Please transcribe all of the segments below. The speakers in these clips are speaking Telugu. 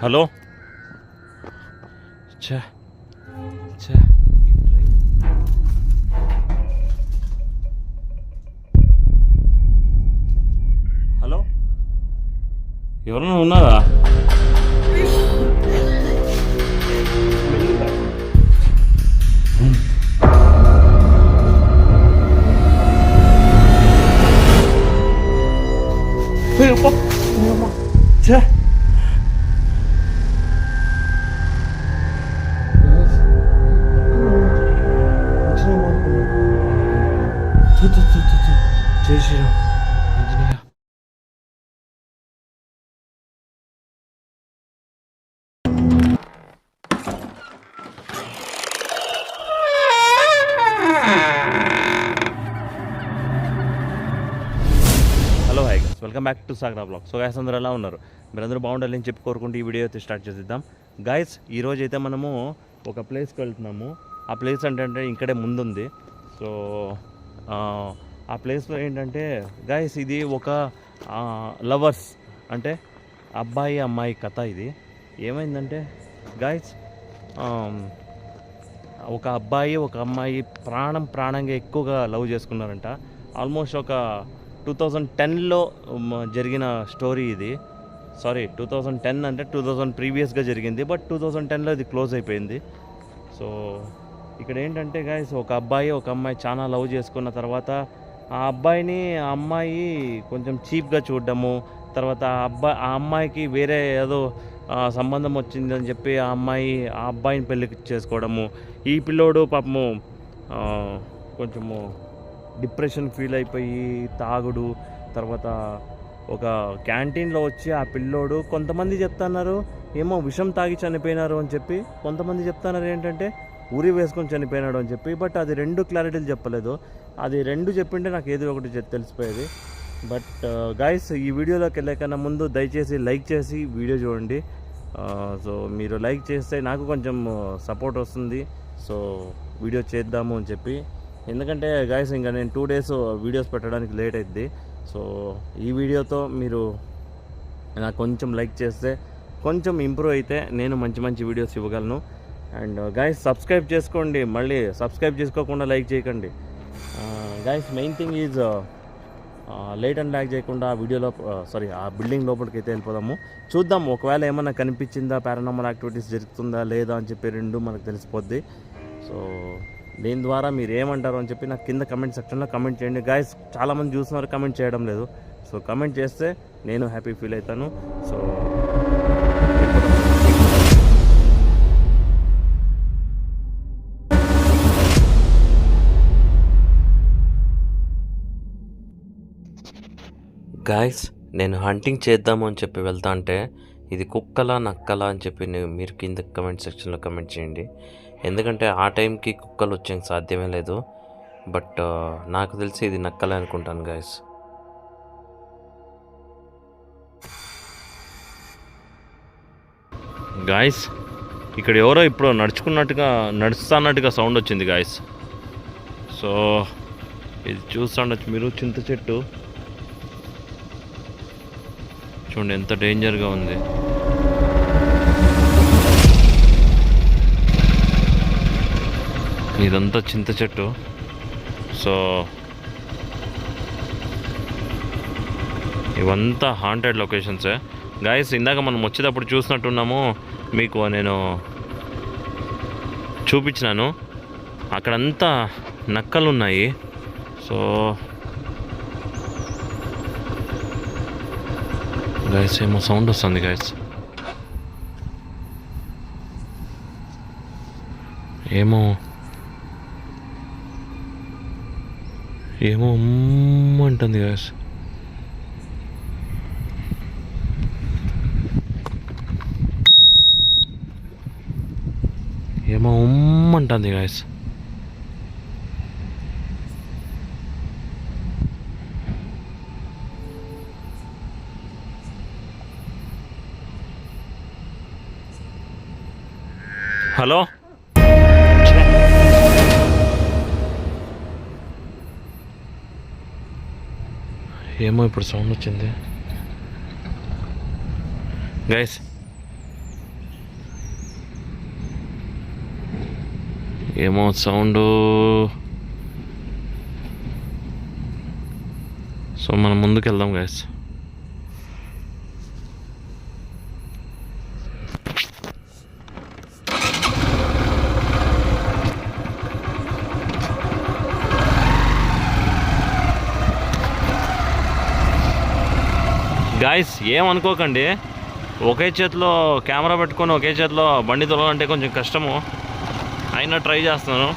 హలో ఈ ట్రైన్ హలో ఎవరైనా ఉన్నారా ఛే welcome back to Sagara vlog. So guys అందరూ ఎలా ఉన్నారు? మీరందరూ బాగుండాలని చెప్పి కోరుకుంటూ ఈ వీడియో అయితే స్టార్ట్ చేసేద్దాం. గైస్ ఈరోజు అయితే మనము ఒక ప్లేస్కి వెళ్తున్నాము. ఆ ప్లేస్ అంటే ఇక్కడే ముందుంది. సో ఆ, ప్లేస్లో ఏంటంటే గాయస్ ఇది ఒక లవర్స్ అంటే అబ్బాయి అమ్మాయి కథ ఇది. ఏమైందంటే గాయస్ ఒక అబ్బాయి ఒక అమ్మాయి ప్రాణం ప్రాణంగా ఎక్కువగా లవ్ చేసుకున్నారంట. ఆల్మోస్ట్ ఒక టూ థౌజండ్ టెన్లో జరిగిన స్టోరీ ఇది. సారీ టూ థౌజండ్ టెన్ అంటే టూ థౌజండ్ ప్రీవియస్గా జరిగింది బట్ టూ థౌజండ్ టెన్లో ఇది క్లోజ్ అయిపోయింది. సో ఇక్కడ ఏంటంటే గాయస్ ఒక అబ్బాయి ఒక అమ్మాయి చాలా లవ్ చేసుకున్న తర్వాత ఆ అబ్బాయిని ఆ అమ్మాయి కొంచెం చీప్గా చూడడము తర్వాత ఆ అబ్బాయి ఆ అమ్మాయికి వేరే ఏదో సంబంధం సంబంధం వచ్చిందని చెప్పి ఆ అమ్మాయి ఆ అబ్బాయిని పెళ్ళి చేసుకోవడము. ఈ పిల్లోడు పాపము కొంచెము డిప్రెషన్ ఫీల్ అయిపోయి తాగుడు తర్వాత ఒక క్యాంటీన్లో వచ్చి ఆ పిల్లోడు కొంతమంది చెప్తున్నారు ఏమో విషం తాగి చనిపోయినారు అని చెప్పి కొంతమంది చెప్తున్నారు ఏంటంటే ఉరి వేసుకొని చనిపోయినాడు అని చెప్పి బట్ అది రెండు క్లారిటీలు చెప్పలేదు. అది రెండు చెప్పింటే నాకు ఏదో ఒకటి తెలిసిపోయేది. బట్ గాయస్ ఈ వీడియోలోకి వెళ్ళకన్నా ముందు దయచేసి లైక్ చేసి వీడియో చూడండి. సో మీరు లైక్ చేస్తే నాకు కొంచెం సపోర్ట్ వస్తుంది. సో వీడియో చేద్దాము అని చెప్పి ఎందుకంటే గాయస్ ఇంకా నేను టూ డేస్ వీడియోస్ పెట్టడానికి లేట్ అయింది సో ఈ వీడియోతో మీరు నాకు కొంచెం లైక్ చేస్తే కొంచెం ఇంప్రూవ్ అయితే నేను మంచి మంచి వీడియోస్ ఇవ్వగలను. అండ్ గాయస్ సబ్స్క్రైబ్ చేసుకోండి. మళ్ళీ సబ్స్క్రైబ్ చేసుకోకుండా లైక్ చేయకండి. Guys main thing is late and like చేయకుండా ఆ వీడియోలో సారీ uh, ఆ బిల్డింగ్ లోపలికి అయితే వెళ్ళిపోదాము. చూద్దాం ఒకవేళ ఏమన్నా కనిపించిందా పారానామల్ యాక్టివిటీస్ జరుగుతుందా లేదా అని చెప్పి రెండు మనకు తెలిసిపోద్ది. సో దీని ద్వారా మీరు ఏమంటారు అని చెప్పి నాకు కింద కమెంట్ సెక్షన్లో కమెంట్ చేయండి. గాయస్ చాలామంది చూస్తున్నారు కమెంట్ చేయడం లేదు. సో కమెంట్ చేస్తే నేను హ్యాపీ ఫీల్ అవుతాను. సో గాయస్ నేను హంటింగ్ చేద్దాము అని చెప్పి వెళ్తా అంటే ఇది కుక్కలా నక్కలా అని చెప్పి మీరు కింద కమెంట్ సెక్షన్లో కమెంట్ చేయండి. ఎందుకంటే ఆ టైంకి కుక్కలు వచ్చేకి సాధ్యమే లేదు. బట్ నాకు తెలిసి ఇది నక్కలే అనుకుంటాను గాయస్ గాయస్ ఇక్కడ ఎవరో ఇప్పుడు నడుచుకున్నట్టుగా నడుస్తున్నట్టుగా సౌండ్ వచ్చింది గాయస్ సో ఇది చూస్తుండొచ్చు మీరు చింత చెట్టు. చూడండి ఎంత డేంజర్గా ఉంది. ఇదంతా చింత చెట్టు. సో ఇవంతా హాంటెడ్ లొకేషన్సే గాయస్ ఇందాక మనం వచ్చేటప్పుడు చూసినట్టున్నాము. మీకు నేను చూపించినాను. అక్కడంతా నక్కలు ఉన్నాయి సో గైస్ ఏమో సౌండ్ వస్తుంది గైస్ ఏమో ఏమో అంటుంది గైస్ ఏమో ఉమ్మంటుంది గాయస్ హలో? ఏమో ఇప్పుడు సౌండ్ వచ్చింది. గైస్ ఏమో సౌండ్. సో మనం ముందుకు వెళ్దాం గైస్ గాయస్ ఏమనుకోకండి ఒకే చేతిలో కెమెరా పెట్టుకొని ఒకే చేతిలో బండి తొలగాలంటే కొంచెం కష్టము. అయినా ట్రై చేస్తున్నాను.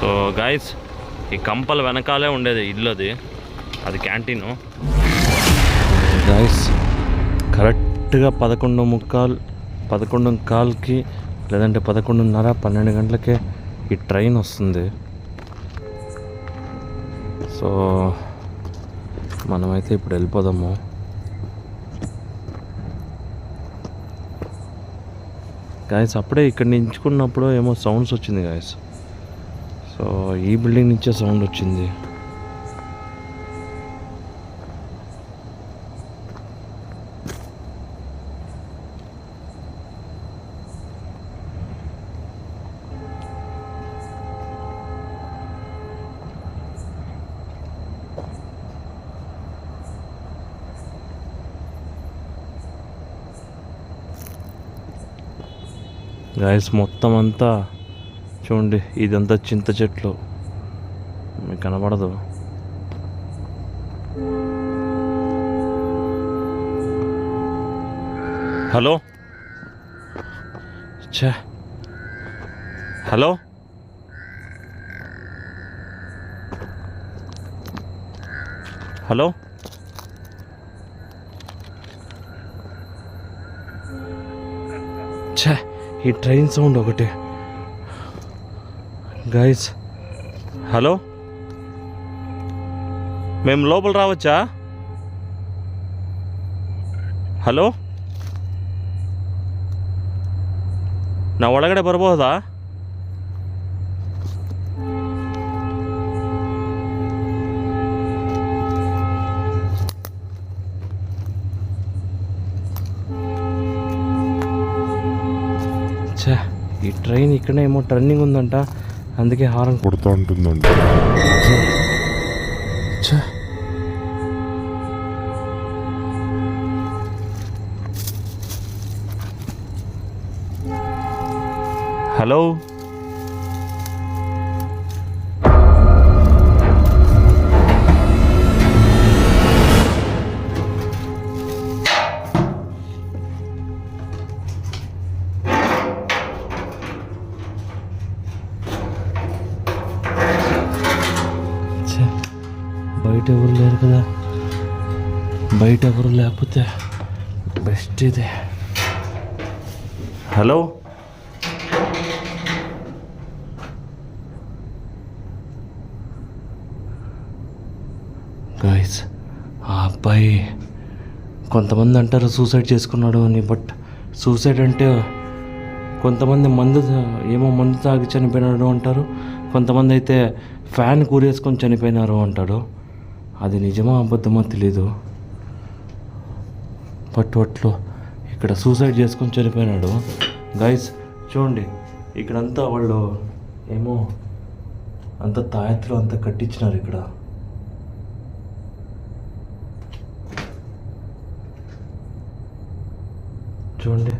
సో గాయస్ ఈ కంపల వెనకాలే ఉండేది ఇల్లు అది. అది క్యాంటీను. గైస్ కరెక్ట్గా పదకొండు ముక్కాలు పదకొండు కాల్కి లేదంటే పదకొండున్నర పన్నెండు గంటలకే ఈ ట్రైన్ వస్తుంది. సో మనమైతే ఇప్పుడు వెళ్ళిపోదాము. గాయస్ అప్పుడే ఇక్కడ నించుకున్నప్పుడు ఏమో సౌండ్స్ వచ్చింది గాయస్ సో ఈ బిల్డింగ్ నుంచే సౌండ్ వచ్చింది. గాయస్ మొత్తం అంతా చూడండి ఇదంతా చింత చెట్లు. మీకు కనబడదు. హలో? ఛే. హలో? హలో? ఛే. ఈ ట్రైన్ సౌండ్ ఒకటే గైస్ హలో మేము లోపల రావచ్చా ಹಲೋ ನಾವು ಒಳಗಡೆ ಬರ್ಬೋದಾ ట్రైన్ ఇక్కడే ఏమో టర్నింగ్ ఉందంట. అందుకే హారం కొడుతూ ఉంటుందండి ఛే. హలో? బయట ఎవరు లేకపోతే బెస్ట్ ఇదే. హలో? గాయస్ ఆ అబ్బాయి కొంతమంది అంటారు సూసైడ్ చేసుకున్నాడు అని బట్ సూసైడ్ అంటే కొంతమంది మందు ఏమో మందు తాగి చనిపోయినాడు అంటారు కొంతమంది అయితే ఫ్యాన్ కూరేసుకొని చనిపోయినారు అంటాడు అది నిజమా అబద్ధమో తెలీదు. పట్టుబట్లు ఇక్కడ సూసైడ్ చేసుకొని చనిపోయినాడు. గైస్ చూడండి ఇక్కడంతా వాళ్ళు ఏమో అంత తాయత్తులు అంతా కట్టించినారు ఇక్కడ. చూడండి.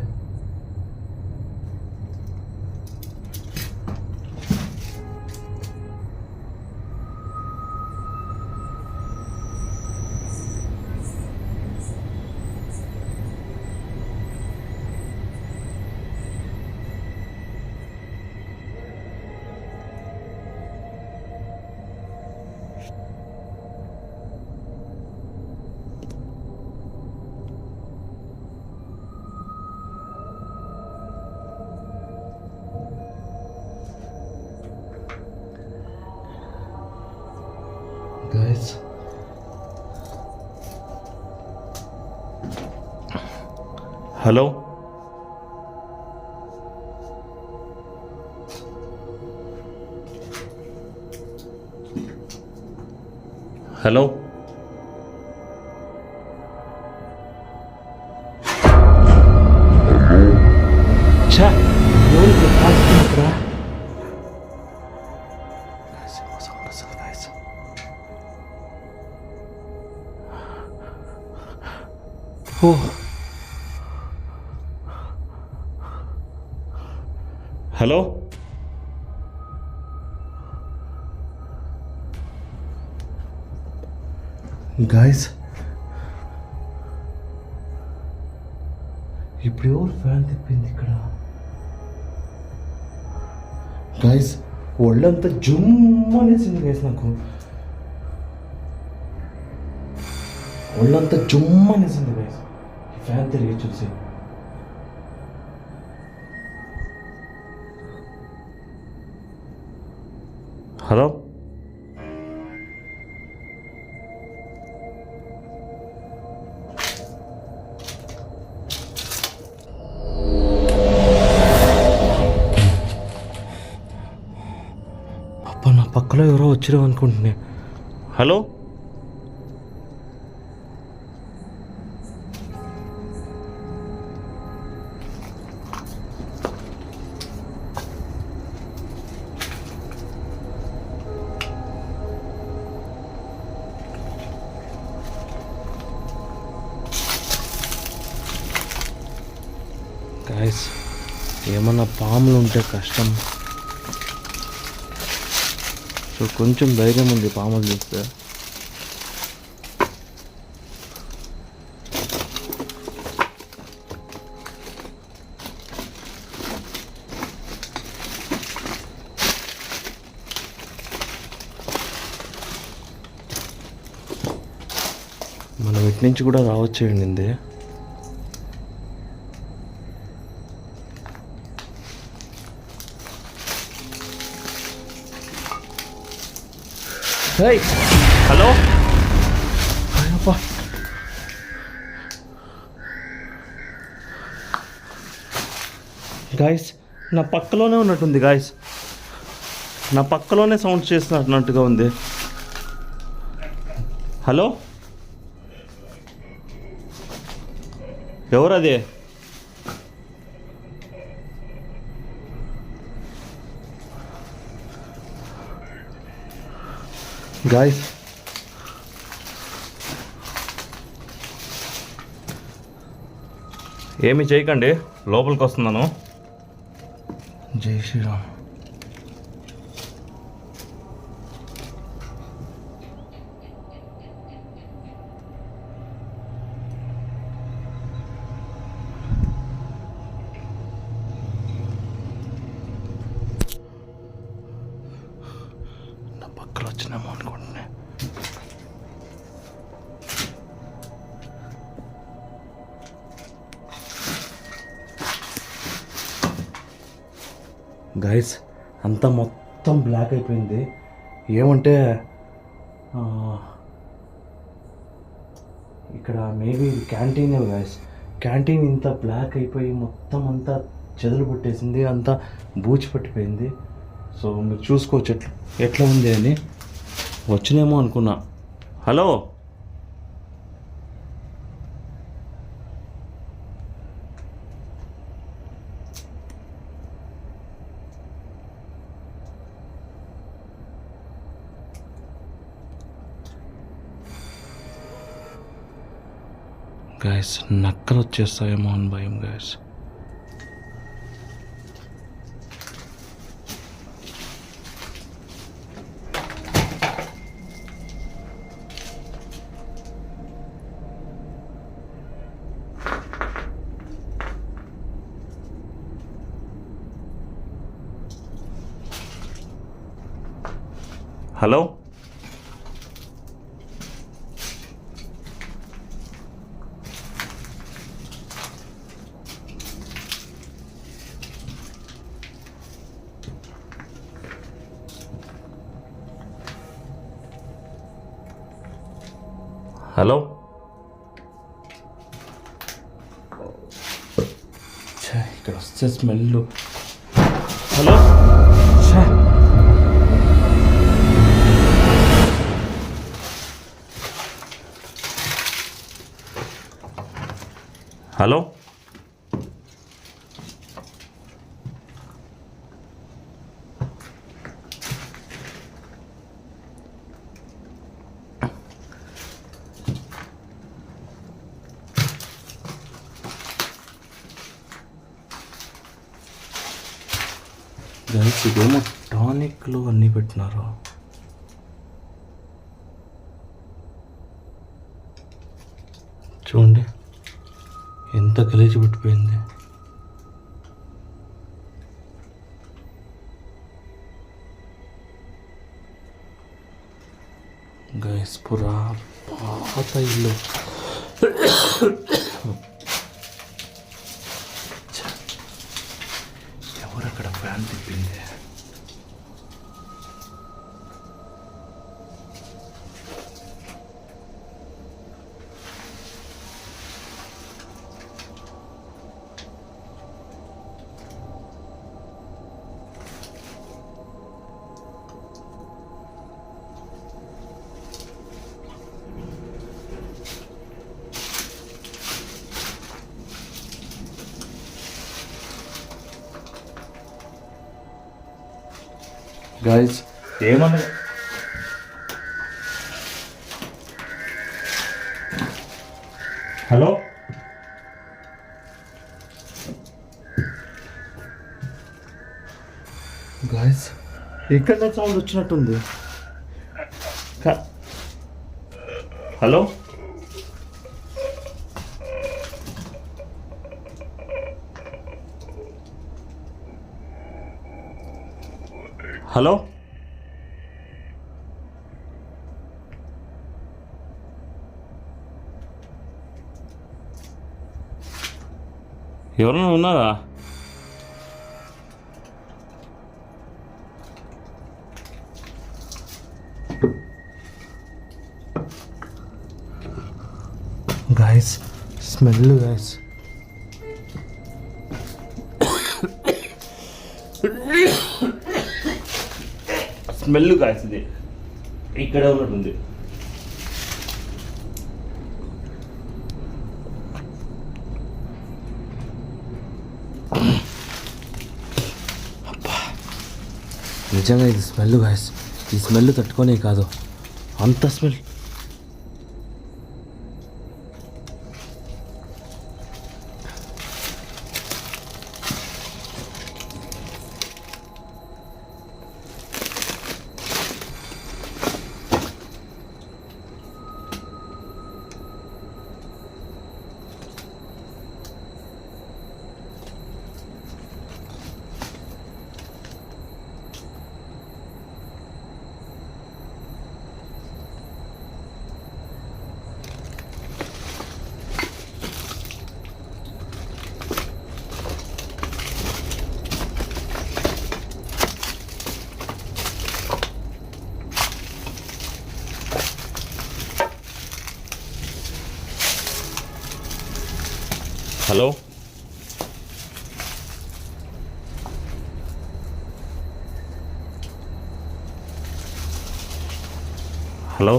Hello? Hello? హలో? గాయస్ ఇప్పుడు ఎవరు ఫ్యాన్ తిప్పింది ఇక్కడ? గాయస్ ఒళ్ళంతా జుమ్ అనేసింది గాయస్ నాకు. ఒళ్ళంతా జుమ్ అనేసింది గైస్ ఫ్యాన్ తిరిగి చూసి నా పక్కలో ఎవరో వచ్చిరావు అనుకుంటున్నా. హలో? గాయస్ ఏమన్నా పాములు ఉంటే కష్టం. సో కొంచెం ధైర్యం ఉంది పాములు చూస్తే. మనం ఇటు నుంచి కూడా రావచ్చు అండి హలో? అయ్యప్పా. గాయస్ నా పక్కలోనే ఉన్నట్టుంది గాయస్ నా పక్కలోనే సౌండ్ చేస్తున్నట్టుగా ఉంది. హలో ఎవరది? గాయస్ ఏమి చేయకండి లోపలికి వస్తున్నాను. జై శ్రీరామ్. బ్లాక్ అయిపోయింది. ఏమంటే ఇక్కడ మేబీ క్యాంటీన్ గాయస్. క్యాంటీన్ ఇంత బ్లాక్ అయిపోయి మొత్తం అంతా చెదలు పట్టేసింది అంతా బూచి పట్టిపోయింది. సో మీరు చూసుకోవచ్చు ఎట్లా ఎట్లా ఉంది అని. వచ్చినేమో అనుకున్నా. హలో? గాయస్ నక్కలు వచ్చేస్తాయేమో అని భయం guys hello Hallo? Tja, ich das jetzt mal Hallo? Tja. Hallo? Guys ఇదేమో టానిక్లు అన్నీ పెట్టినారు. చూడండి ఎంత గలీజ్ పెట్టిపోయింది గైస్ పురా పాత ఇల్లు ఛ, ఎవరక్కడ ఫ్యాన్ తిప్పింది గైస్ ఏమన్నా హలో? గాయస్ ఎక్కడ సౌండ్ వచ్చినట్టుంది? హలో? హలో ఎవరైనా ఉన్నారా? Guys smell guys smell guys ఇది ఇక్కడ ఉన్నట్టుంది నిజంగా ఇది స్మెల్ గాయస్ ఈ స్మెల్ తట్టుకొనే కాదు. అంత స్మెల్. హలో హలో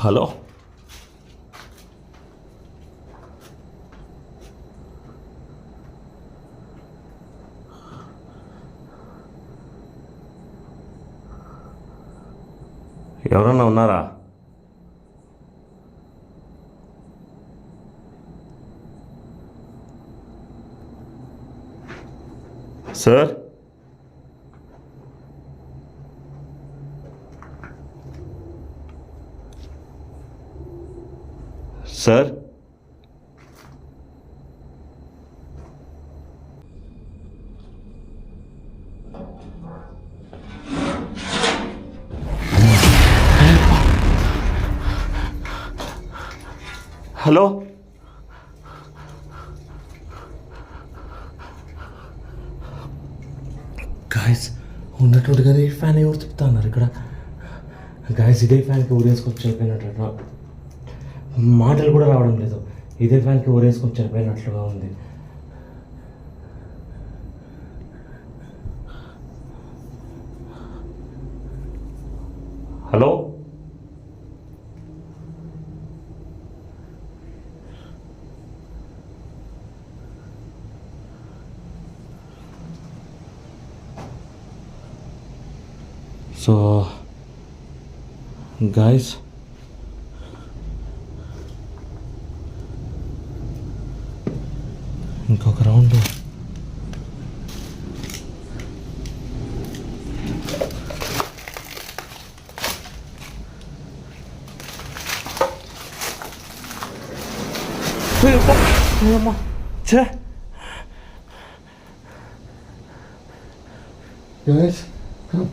హలో ఎవరన్నా ఉన్నారా? సార్? హలో? గాయస్ ఉన్నట్టుగానే ఫ్యాన్ ఎవరు చెప్తా ఉన్నారు ఇక్కడ? గాయస్ ఇదే ఫ్యాన్కి ఊరేసుకొచ్చి చనిపోయినట్లు మాటలు కూడా రావడం లేదు. ఇదే ఫ్యాన్కి ఊరేసుకొచ్చి చనిపోయినట్లుగా ఉంది. సో గాయస్ ఇంకొక రౌండ్ అమ్మా ఛే గాయస్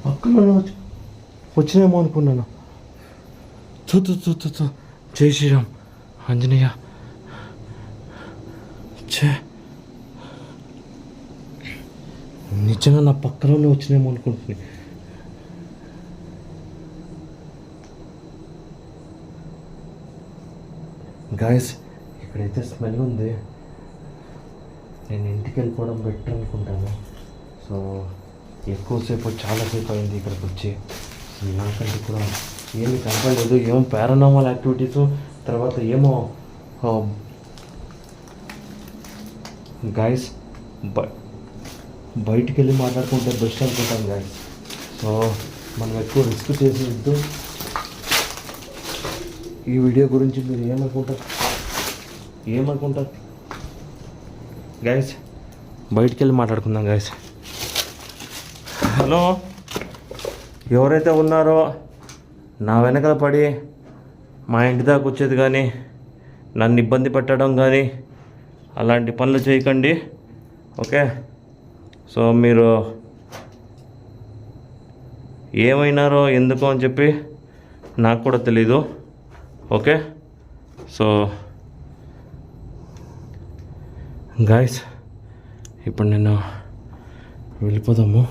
పక్కన వచ్చి వచ్చినేమో అనుకున్నాను. చూ చూ చూ జై శ్రీరామ్. ఆంజనేయ. చే నిజంగా నా పక్కలోనే వచ్చినేమో అనుకుంటుంది గాయస్ ఇక్కడైతే స్మెల్ ఉంది. నేను ఇంటికి వెళ్ళిపోవడం బెటర్ అనుకుంటాను. సో ఎక్కువసేపు చాలాసేపు అయింది ఇక్కడికి వచ్చి. నాకంటే కూడా ఏమి కనపడలేదు. ఏమో పారానామల్ యాక్టివిటీస్ తర్వాత ఏమో గాయస్ బయటికి వెళ్ళి మాట్లాడుకుంటే బెస్ట్ అనుకుంటాం గాయస్ సో మనం ఎక్కువ రిస్క్ చేసేద్దు ఈ వీడియో గురించి మీరు ఏమనుకుంటారు? ఏమనుకుంటారు? గాయస్ బయటికి వెళ్ళి మాట్లాడుకుందాం గాయస్ హలో ఎవరైతే ఉన్నారో నా వెనకల పడి మా ఇంటి దాకా వచ్చేది కానీ నన్ను ఇబ్బంది పెట్టడం కానీ అలాంటి పనులు చేయకండి. ఓకే? సో మీరు ఏమైనారో ఎందుకు అని చెప్పి నాకు కూడా తెలీదు. ఓకే? సో గాయస్ ఇప్పుడు నేను వెళ్ళిపోదాము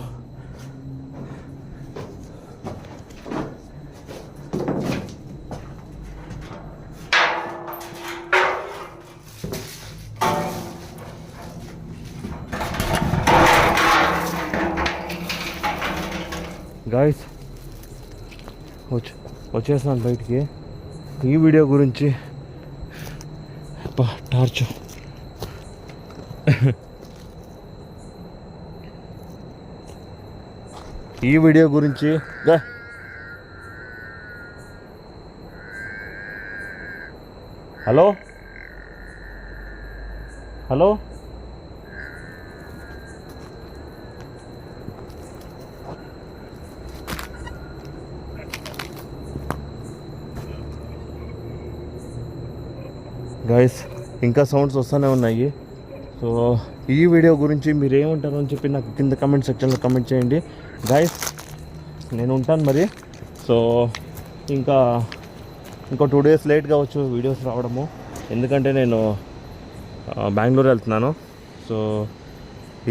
గాయస్ వచ్చి వచ్చేసినాను బయటికి. ఈ వీడియో గురించి టార్చ్. ఈ వీడియో గురించి హలో? హలో? గాయస్ ఇంకా సౌండ్స్ వస్తూనే ఉన్నాయి. సో ఈ వీడియో గురించి మీరు ఏమంటారు అని చెప్పి నాకు కింద కమెంట్ సెక్షన్లో కమెంట్ చేయండి. గాయస్ నేను ఉంటాను మరి. సో ఇంకా ఇంకో టూ డేస్ లేట్ కావచ్చు వీడియోస్ రావడము. ఎందుకంటే నేను బెంగళూరు వెళ్తున్నాను. సో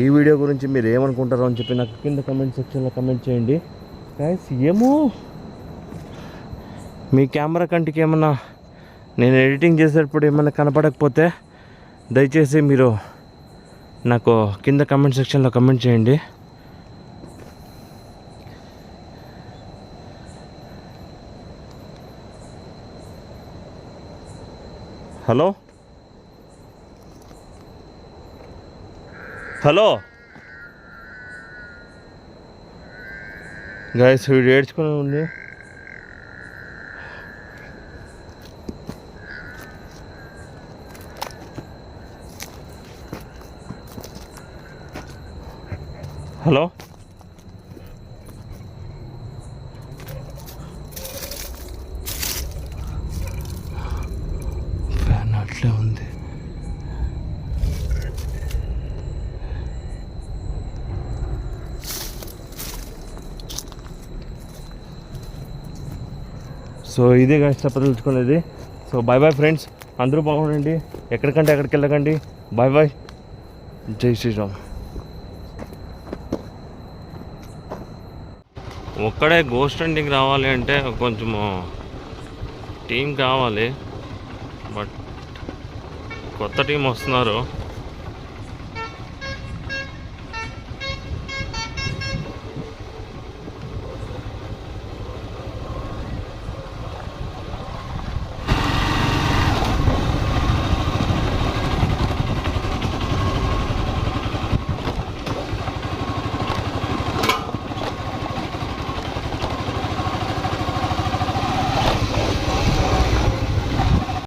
ఈ వీడియో గురించి మీరు ఏమనుకుంటారో అని చెప్పి నాకు కింద కమెంట్ సెక్షన్లో కమెంట్ చేయండి. గాయస్ ఏమో మీ కెమెరా కంటికి ఏమన్నా నేను ఎడిటింగ్ చేసేటప్పుడు ఏమైనా కనపడకపోతే దయచేసి మీరు నాకు కింద కమెంట్ సెక్షన్లో కమెంట్ చేయండి. హలో? హలో? గాయస్ వీడు ఏడ్చుకుని ఉంది. హలో? ఫ్యాన్ అట్లే ఉంది. సో ఇదే గాయస్ చెప్పదలుచుకునేది. సో బాయ్ బాయ్ ఫ్రెండ్స్ అందరూ బాగుండండి. ఎక్కడికంటే ఎక్కడికి వెళ్ళకండి. బాయ్ బాయ్ జై శ్రీరామ్. ఒక్కడే గోస్ట్ హంటింగ్ రావాలి అంటే కొంచెము టీం కావాలి. బట్ కొత్త టీం వస్తున్నారు.